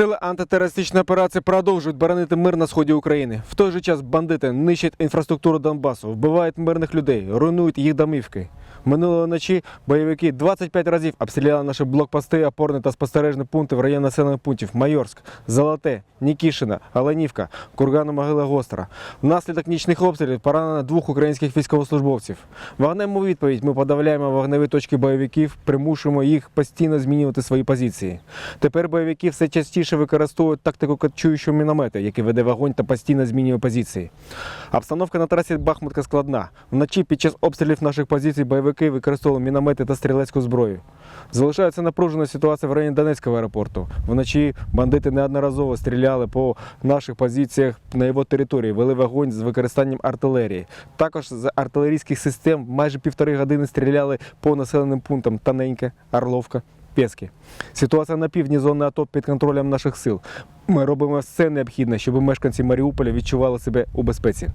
Сили антитерористичної операції продовжують боронити мир на сході України. В той же час бандити нищать інфраструктуру Донбасу, вбивають мирних людей, руйнують їх домівки. Минулої ночі бойовики 25 разів обстріляли наші блокпости, опорні та спостережні пункти в районі населених пунктів Майорськ, Золоте, Нікішина, Оленівка, Кургану Могила Гостра. Внаслідок нічних обстрілів поранено двох українських військовослужбовців. Вогнем у відповідь ми подавляємо вогневі точки бойовиків, примушуємо їх постійно змінювати свої позиції. Тепер бойовики все частіше використовують тактику кочуючого міномета, який веде вогонь та постійно змінює позиції. Обстановка на трасі Бахмутка складна. Вночі під час обстрілів наших позицій бойовики використовували міномети та стрілецьку зброю. Залишається напружена ситуація в районі Донецького аеропорту. Вночі бандити неодноразово стріляли по наших позиціях на його території, вели вогонь з використанням артилерії. Також з артилерійських систем майже півтори години стріляли по населеним пунктам Таненька, Орловка. Пєски. Ситуація на півдні зони АТО під контролем наших сил. Ми робимо все необхідне, щоб мешканці Маріуполя відчували себе у безпеці.